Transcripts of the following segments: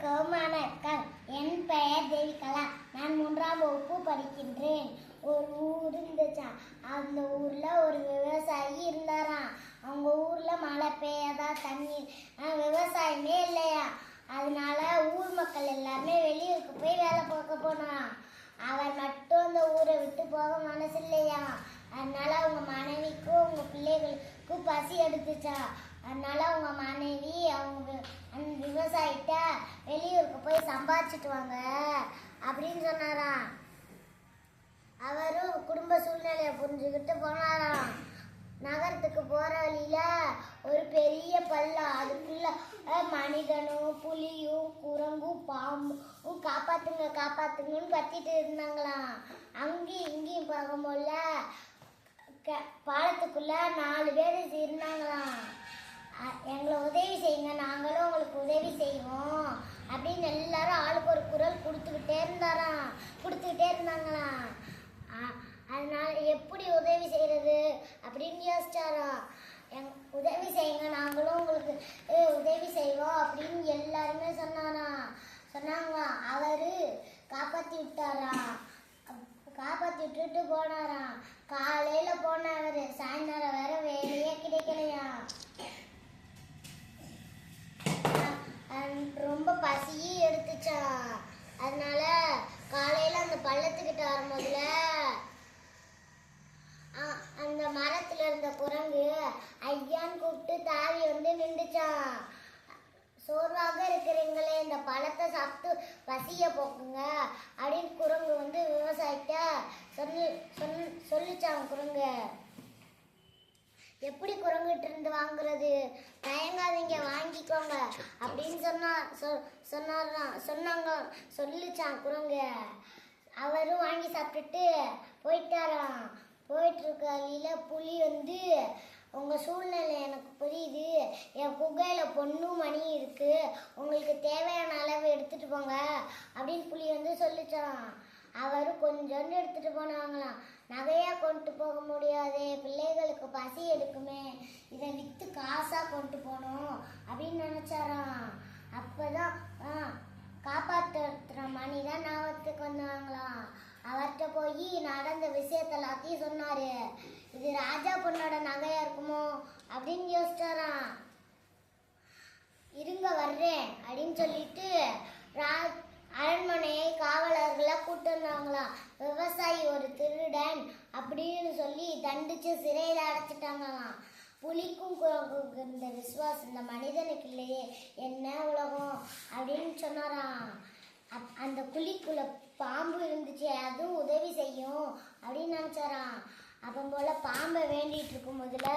அனைவருக்கும் வணக்கம் என் பெயர் தேவிகலா. நான் மூன்றாம் வகுப்பு படிக்கின்றேன். ஒரு ஊர் இருந்துச்சா? அந்த ஊர்ல ஒரு விவசாயி இருந்தாராம். அவங்க ஊர்ல மழை பெய்யாதா? தண்ணி விவசாயமே இல்லையா? அதனால ஊர் மக்கள் எல்லாருமே வெளியூருக்கு போய் வேலை பார்க்க போனான் அவர் மட்டும் அந்த ஊரை விட்டு போக மனசு இல்லையா அதனால அவங்க மனைவிக்கும் அவங்க பிள்ளைகளுக்கு பசி எடுத்துச்சா? அதனால அவங்க மனைவி அவங்க அந்த விவசாயிட்ட வெளியூருக்கு போய் சம்பாதிச்சிட்டு வாங்க அப்படின்னு சொன்னாராம். அவரும் குடும்ப சூழ்நிலையை புரிஞ்சுக்கிட்டு போனாராம். நகரத்துக்கு போகிற வழியில ஒரு பெரிய பள்ளம். அதுக்குள்ள மனிதனும் புலியும் குரங்கும் பாம்பும் காப்பாத்துங்க காப்பாத்துங்கன்னு கத்திட்டு இருந்தாங்களாம். அங்கேயும் இங்கேயும் பார்க்கும்போல பாலத்துக்குள்ள நாலு பேர் இருந்தாங்களாம் எங்களை உதவி செய்யுங்க நாங்களும் உங்களுக்கு உதவி செய்வோம் அப்படின்னு எல்லாரும் ஆளுக்கு ஒரு குரல் கொடுத்துக்கிட்டே இருந்தாராம். கொடுத்துக்கிட்டே இருந்தாங்களாம். அதனால எப்படி உதவி செய்கிறது அப்படின்னு யோசிச்சாராம். எங் உதவி செய்யுங்க நாங்களும் உங்களுக்கு உதவி செய்வோம் அப்படின்னு எல்லாருமே சொன்னாராம். சொன்னாங்க அவரு காப்பாற்றி விட்டாராம். காப்பாத்தி விட்டுட்டு போனாராம். காலையில போனவர் சாயந்தரம் வர வேலையே கிடைக்கலையா? ரொம்ப பசியும் எடுத்துச்சான் அதனால காலையில அந்த பள்ளத்துக்கிட்ட வரும்போதுல அ- அந்த மரத்துல இருந்த குரங்கு ஐயான்னு கூப்பிட்டு தாவி வந்து நின்றுச்சான் சோர்வாக இருக்கிறீங்களே இந்த பழத்தை சாப்பிட்டு பசிய போக்குங்க அப்படின்னு குரங்கு வந்து விவசாயிட்ட சொல்லி சொல் சொல்லிச்சான் குரங்கு. எப்படி குரங்கிட்டு இருந்து வாங்குறது? தயங்காதீங்க வாங்கிக்கோங்க அப்படின்னு சொன்னா சொ- சொன்னாராம் சொன்னாங்க சொல்லிச்சான் குரங்கு. அவரும் வாங்கி சாப்பிட்டுட்டு போயிட்டாராம். போயிட்டு இருக்க வழியில புலி வந்து உங்கள் சூழ்நிலை எனக்கு புரியுது. என் குகையில் பொண்ணும் மணி இருக்குது உங்களுக்கு தேவையான அளவு எடுத்துட்டு போங்க அப்படின்னு புலி வந்து சொல்லிச்சான். அவர் கொஞ்சோண்டு எடுத்துகிட்டு போனாங்களாம். நகையாக கொண்டு போக முடியாது பிள்ளைகளுக்கு பசி எடுக்குமே இதை விற்று காசாக கொண்டு போகணும் அப்படின்னு நினச்சாராம். அப்போ தான் காப்பாற்றுற மணி தான் ஞாபகத்துக்கு வந்தான். அவர்கிட்ட போய் நடந்த விஷயத்த எல்லாத்தையும் சொன்னாரு. இது ராஜா பொண்ணோட நகையா இருக்குமோ அப்படின்னு யோசிச்சாராம். இருங்க வர்றேன் அப்படின்னு சொல்லிட்டு ரா- அரண்மனையை காவலர்களை கூட்டு வந்தாங்களாம் விவசாயி ஒரு திருடன் அப்படின்னு சொல்லி தண்டிச்சு சிறையில் அடைச்சிட்டாங்களாம். புலிக்கும் குரங்குக்கும் இருந்த விசுவாசம் இந்த மனிதனுக்கு இல்லையே. என்ன உலகம் அப்படின்னு சொன்னாராம் அப்- அந்த குழிக்குள்ள பாம்பு இருந்துச்சு அதுவும் உதவி செய்யும் அப்படின்னு நினைச்சாராம் அப்போ போல பாம்பை வேண்டிட்டு இருக்கும்போதுல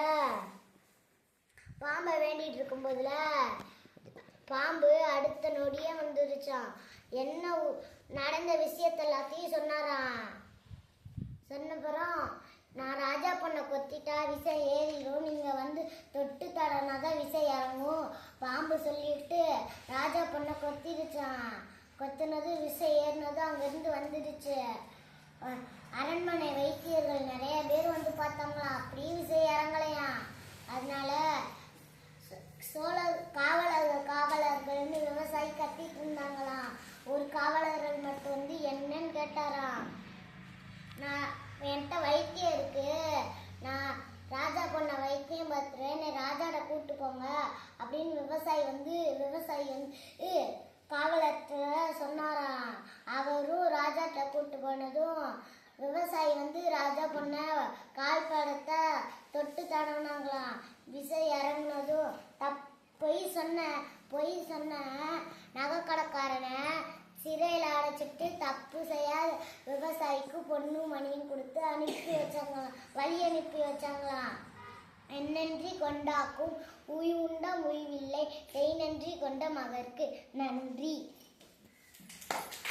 பாம்பை வேண்டிட்டு இருக்கும்போதுல பாம்பு அடுத்த நொடியே வந்துருச்சான் என்ன நடந்த விஷயத்த எல்லாத்தையும் சொன்னாராம். சொன்னப்புறம் நான் ராஜா பொண்ணை கொத்திட்டா விசை ஏறிடும். நீங்கள் வந்து தொட்டு தரனா தான் விசை இறங்கும். பாம்பு சொல்லிட்டு ராஜா பொண்ணை கொத்திருச்சான் கொத்துனது விசை ஏறினதும் அங்கேருந்து வந்துடுச்சு. அரண்மனை வைத்தியர்கள் நிறைய பேர் வந்து பார்த்தாங்களா அப்படி விஜய் இறங்கலையா? அதனால சோழ காவலர்கள் காவலர்கள்னு விவசாயி கத்திட்டு இருந்தாங்களாம் ஒரு காவலர்கள் மட்டும் வந்து என்னன்னு கேட்டாராம் நான் என்கிட்ட வைத்தியம் இருக்கு. நான் ராஜா பொண்ணை வைத்தியம் பார்த்துறேன். என்னை ராஜாட கூப்பிட்டு போங்க அப்படின்னு விவசாயி வந்து விவசாயி வந்து காவலர்கிட்ட சொன்னாராம் அவரும் ராஜாட்ட கூட்டு போனதும் விவசாயி வந்து ராஜா பொண்ண கால் படத்தை தொட்டு தடவினாங்களாம். விசை இறங்கினதும் தப் பொய் சொன்ன பொய் சொன்ன நகைக்கடைக்காரனை சிறையில் அடைச்சிட்டு தப்பு செய்யாத விவசாயிக்கு பொண்ணு மணியும் கொடுத்து அனுப்பி வச்சாங்களாம். வழி அனுப்பி வச்சாங்களாம். என்னன்றி கொண்டாக்கும் உய் உண்டா முய்வில்லை செய் நன்றி கொண்ட மகற்கு நன்றி.